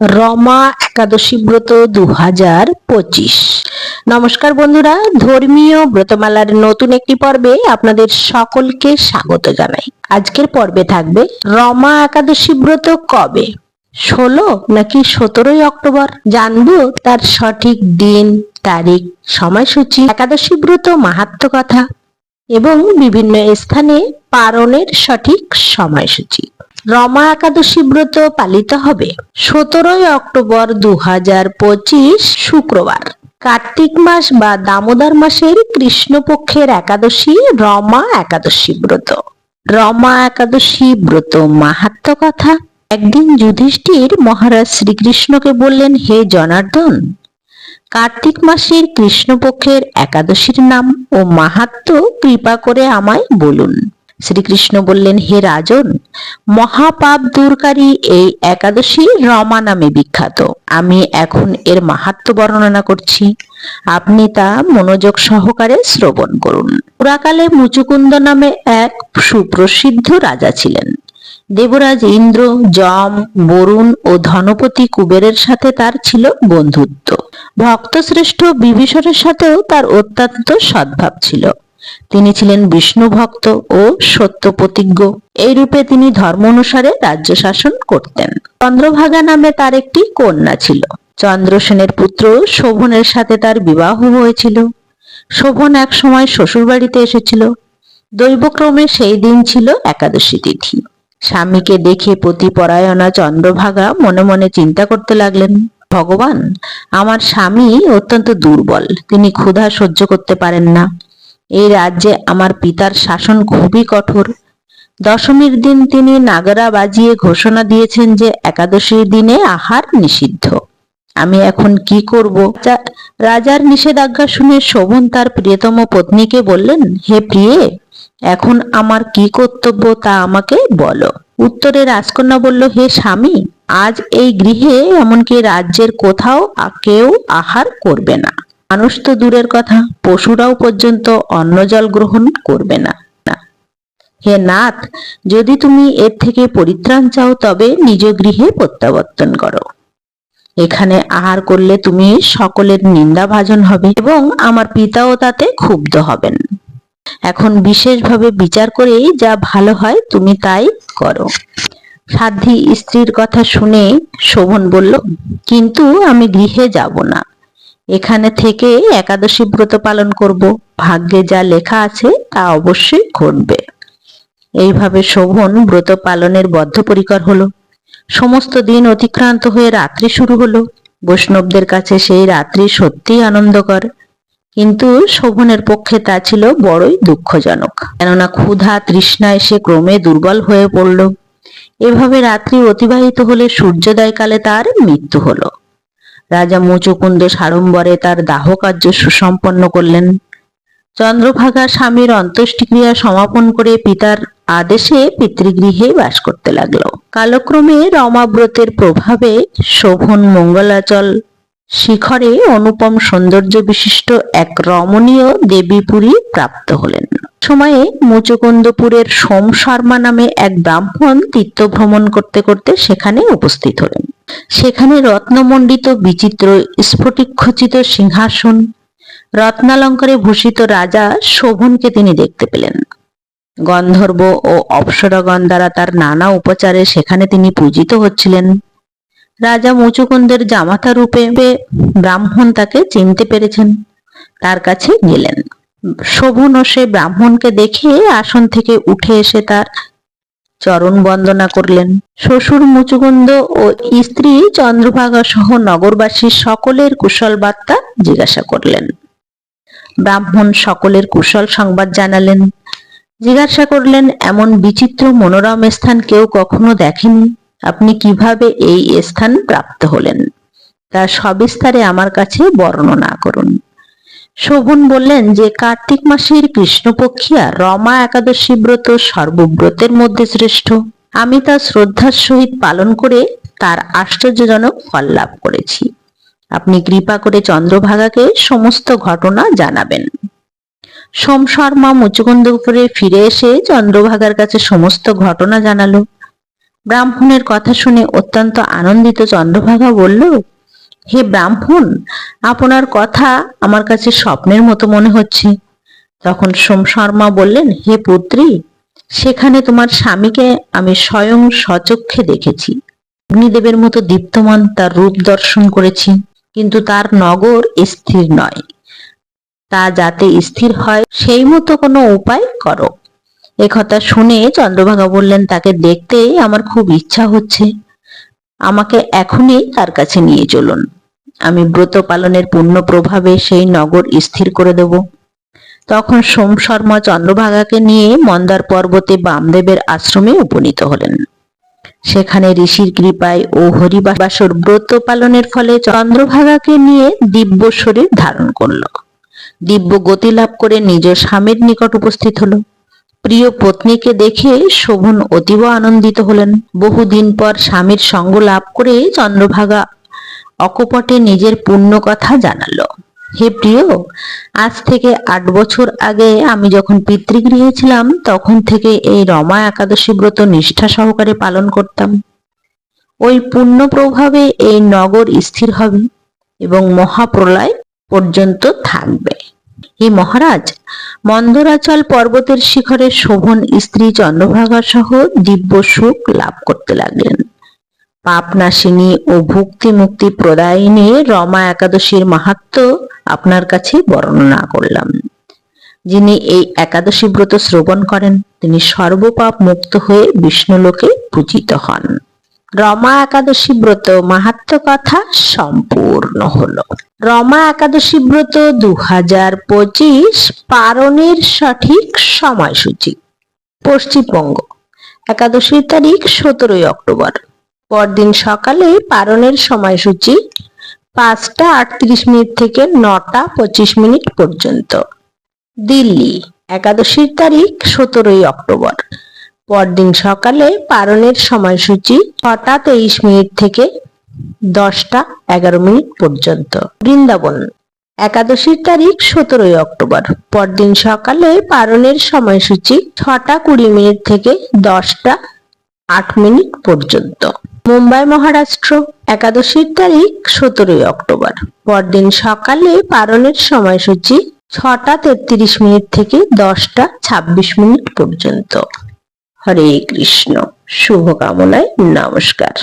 রমা একাদশী ব্রত দু হাজার পঁচিশ। নমস্কার বন্ধুরা, ধর্মীয় ব্রতমালার নতুন একটি পর্বে আপনাদের সকলকে স্বাগত জানাই। আজকের পর্বে থাকবে রমা একাদশী ব্রত কবে? ষোলো নাকি সতেরোই অক্টোবর? জানব তার সঠিক দিন, তারিখ, সময়সূচি, একাদশী ব্রত মাহাত্ম কথা এবং বিভিন্ন স্থানে পালনের সঠিক সময়সূচি। রমা একাদশী ব্রত পালিত হবে। সতেরোই অক্টোবর দু হাজার পঁচিশ শুক্রবার। কার্তিক মাস বা দামোদর মাসের কৃষ্ণপক্ষের একাদশী রমা একাদশী ব্রত। রমা একাদশী ব্রত মাহাত্ম কথা। একদিন যুধিষ্ঠির মহারাজ শ্রীকৃষ্ণকে বললেন, হে জনার্দন, কার্তিক মাসের কৃষ্ণপক্ষের একাদশীর নাম ও মাহাত্ম কৃপা করে আমায় বলুন। শ্রীকৃষ্ণ বললেন, হে রাজন, মহাপাপ দূরকারী এই একাদশী রমা নামে বিখ্যাত। আমি এখন এর মাহাত্ম বর্ণনা করছি। আপনি তা মনোযোগ সহকারে শ্রবণ করুন। পুরাকালে মুচুকুন্দ নামে এক সুপ্রসিদ্ধ রাজা ছিলেন। দেবরাজ ইন্দ্র, যম, বরুণ ও ধনপতি কুবেরের সাথে তার ছিল বন্ধুত্ব। ভক্তশ্রেষ্ঠ বিভীষণের সাথেও তার অত্যন্ত সদ্ভাব ছিল। তিনি ছিলেন বিষ্ণু ভক্ত ও সত্য প্রতিজ্ঞ এই রূপে তিনি ধর্ম অনুসারে রাজ্য শাসন করতেন। চন্দ্রভাগা নামে তার একটি কন্যা ছিল। চন্দ্রসেনের পুত্র শোভনের সাথে তার বিবাহ হয়েছিল। শোভন এক সময় শ্বশুর বাড়িতে এসেছিল। দৈবক্রমে সেই দিন ছিল একাদশী তিথি। স্বামীকে দেখে পতিপরায়ণা চন্দ্রভাগা মনে মনে চিন্তা করতে লাগলেন, ভগবান, আমার স্বামী অত্যন্ত দুর্বল। তিনি ক্ষুধা সহ্য করতে পারেন না। এই রাজ্যে আমার পিতার শাসন খুবই কঠোর। দশমীর দিন তিনি নাগরা বাজিয়ে ঘোষণা দিয়েছেন যে একাদশীর দিনে আহার নিষিদ্ধ। আমি এখন কি করব? রাজার নিষেধাজ্ঞা শুনে শোভন তার প্রিয়তম পত্নীকে বললেন, হে প্রিয়ে, এখন আমার কি কর্তব্য তা আমাকে বলো। উত্তরে রাজকন্যা বলল, হে স্বামী, আজ এই গৃহে এমনকি রাজ্যের কোথাও কেউ আহার করবে না। মানুষ তো দূরের কথা, পশুরাও পর্যন্ত অন্ন জল গ্রহণ করবে না। হে নাথ, যদি তুমি এর থেকে পরিত্রাণ চাও, তবে নিজ গৃহে প্রত্যাবর্তন করো। এখানে আহার করলে তুমি সকলের নিন্দা ভাজন হবে এবং আমার পিতাও তাতে ক্ষুব্ধ হবেন। এখন বিশেষভাবে বিচার করে যা ভালো হয় তুমি তাই করো। সাধ্বী স্ত্রীর কথা শুনে শোভন বলল, কিন্তু আমি গৃহে যাব না। এখানে থেকে একাদশী ব্রত পালন করব। ভাগ্যে যা লেখা আছে তা অবশ্যই ঘটবে। এইভাবে শোভন ব্রত পালনের বদ্ধপরিকর হলো। সমস্ত দিন অতিক্রান্ত হয়ে রাত্রি শুরু হলো। বৈষ্ণবদের কাছে সেই রাত্রি সত্যিই আনন্দকর। কিন্তু শোভনের পক্ষে তা ছিল বড়ই দুঃখজনক। কেননা ক্ষুধা তৃষ্ণায় সে ক্রমে দুর্বল হয়ে পড়ল। এভাবে রাত্রি অতিবাহিত হলে সূর্যোদয়কালে তার মৃত্যু হলো। রাজা মুচুকুন্দ সাড়ম্বরে তার দাহ কার্য সুসম্পন্ন করলেন। চন্দ্রভাগা স্বামীর অন্ত্যেষ্টিক্রিয়া সমাপন করে পিতার আদেশে পিতৃগৃহে বাস করতে লাগল। কালক্রমে রমাব্রতের প্রভাবে শোভন মঙ্গলাচল শিখরে অনুপম সৌন্দর্য বিশিষ্ট এক রমণীয় দেবীপুরী প্রাপ্ত হলেন। সময়ে মুচুকুন্দপুরের সোম শর্মা নামে এক ব্রাহ্মণ তীর্থ ভ্রমণ করতে করতে সেখানে উপস্থিত হলেন। সেখানে রত্নমণ্ডিত বিচিত্র স্ফটিকখচিত সিংহাসন, রত্নালঙ্কারে ভূষিত রাজা শোভনকে তিনি দেখতে পেলেন। গন্ধর্ব ও অপ্সরাগণ দ্বারা তার নানা উপচারে সেখানে তিনি পূজিত হচ্ছিলেন। রাজা মুচুকুন্দের জামাতা রূপে ব্রাহ্মণ তাকে চিনতে পেরেছেন। তার কাছে গেলেন। শোভন ও সে ব্রাহ্মণকে দেখে আসন থেকে উঠে এসে তার চরণ বন্দনা করলেন। শ্বশুর মুচুকুন্দ ও স্ত্রী চন্দ্রভাগা সহ নগরবাসী সকলের কুশল বার্তা জিজ্ঞাসা করলেন। ব্রাহ্মণ সকলের কুশল সংবাদ জানালেন। জিজ্ঞাসা করলেন, এমন বিচিত্র মনোরম স্থান কেউ কখনো দেখেনি? আপনি কীভাবে এই স্থান প্রাপ্ত হলেন? তা সবিস্তারে আমার কাছে বর্ণনা করুন। শোভন বললেন যে, কার্তিক মাসের কৃষ্ণপক্ষিয়া রমা একাদশী ব্রত সর্বব্রতের মধ্যে শ্রেষ্ঠ। আমি তা শ্রদ্ধার সহিত পালন করে তার আশ্চর্যজনক ফল লাভ করেছি। আপনি কৃপা করে চন্দ্রভাগাকে সমস্ত ঘটনা জানাবেন। সোম শর্মা মুচুকুন্দপুরে ফিরে এসে চন্দ্রভাগার কাছে সমস্ত ঘটনা জানালো। ব্রাহ্মণের কথা শুনে অত্যন্ত আনন্দিত চন্দ্রভাগা বলল হে ব্রাহ্মণ, আপনার কথা আমার কাছে স্বপ্নের মতো মনে হচ্ছে। তখন সোম শর্মা বললেন, হে পুত্রী, সেখানে তোমার স্বামীকে আমি স্বয়ং সচক্ষে দেখেছি। অগ্নিদেবের মতো দীপ্তমান তার রূপ দর্শন করেছি, কিন্তু তার নগর স্থির নয়। তা যাতে স্থির হয়, সেই মতো কোনো উপায় করো। একথা শুনে চন্দ্রভাগা বললেন, তাকে দেখতেই আমার খুব ইচ্ছা হচ্ছে। আমাকে এখনই তার কাছে নিয়ে চলুন। আমি ব্রত পালনের পূর্ণ প্রভাবে সেই নগর স্থির করে দেব। তখন সোম শর্মা চন্দ্রভাগাকে নিয়ে মন্দার পর্বতে বামদেবের আশ্রমে উপনীত হলেন। সেখানে ঋষির কৃপায় ও হরিবাসর ব্রত পালনের ফলে চন্দ্রভাগাকে নিয়ে দিব্য শরীর ধারণ করল। দিব্য গতি লাভ করে নিজ স্বামীর নিকট উপস্থিত হল। প্রিয় পত্নীকে দেখে শোভন অতীব আনন্দিত হলেন। বহুদিন পর স্বামীর সঙ্গ লাভ করে চন্দ্রভাগা অকপটে নিজের পুণ্য কথা জানালো। হে প্রিয়, আজ থেকে আট বছর আগে আমি যখন পিতৃগৃহে ছিলাম, তখন থেকে এই রমা একাদশী ব্রত নিষ্ঠা সহকারে পালন করতাম। ওই পুণ্য প্রভাবে এই নগর স্থির হবে এবং মহাপ্রলয় পর্যন্ত থাকবে। হে মহারাজ, মন্দরাচল পর্বতের শিখরে শোভন স্ত্রী চন্দ্রভাগা সহ দিব্য সুখ লাভ করতে লাগলেন। পাপনাশিনী ও ভুক্তি মুক্তি প্রদায়িনী রমা একাদশীর মাহাত্ম আপনার কাছে বর্ণনা করলাম। যিনি এই একাদশী ব্রত শ্রবণ করেন, তিনি সর্বপাপ মুক্ত হয়ে বিষ্ণুলোকে পূজিত হন। রমা একাদশী ব্রত মাহাত্ম কথা সম্পূর্ণ হলো। রমা একাদশী ব্রত দু হাজার পঁচিশ পারণের সঠিক সময়সূচি। পশ্চিমবঙ্গ, একাদশীর তারিখ সতেরোই অক্টোবর। পরদিন সকালে পারণের সময়সূচি পাঁচটা আটত্রিশ মিনিট থেকে নটা পঁচিশ মিনিট পর্যন্ত। দিল্লি, একাদশীর তারিখ সতেরোই অক্টোবর। পরদিন সকালে পারণের সময়সূচি ছটা তেইশ মিনিট থেকে দশটা এগারো মিনিট পর্যন্ত। বৃন্দাবন, একাদশীর তারিখ সতেরোই অক্টোবর। পরদিন সকালে পারণের সময়সূচি ছটা কুড়ি মিনিট থেকে দশটা আট মিনিট পর্যন্ত। মুম্বাই মহারাষ্ট্র, একাদশীর তারিখ সতেরোই অক্টোবর। পরদিন সকালে পারণের সময়সূচি ছটা তেত্রিশ মিনিট থেকে দশটা ছাব্বিশ মিনিট পর্যন্ত। হরে কৃষ্ণ, শুভকামনায় নমস্কার।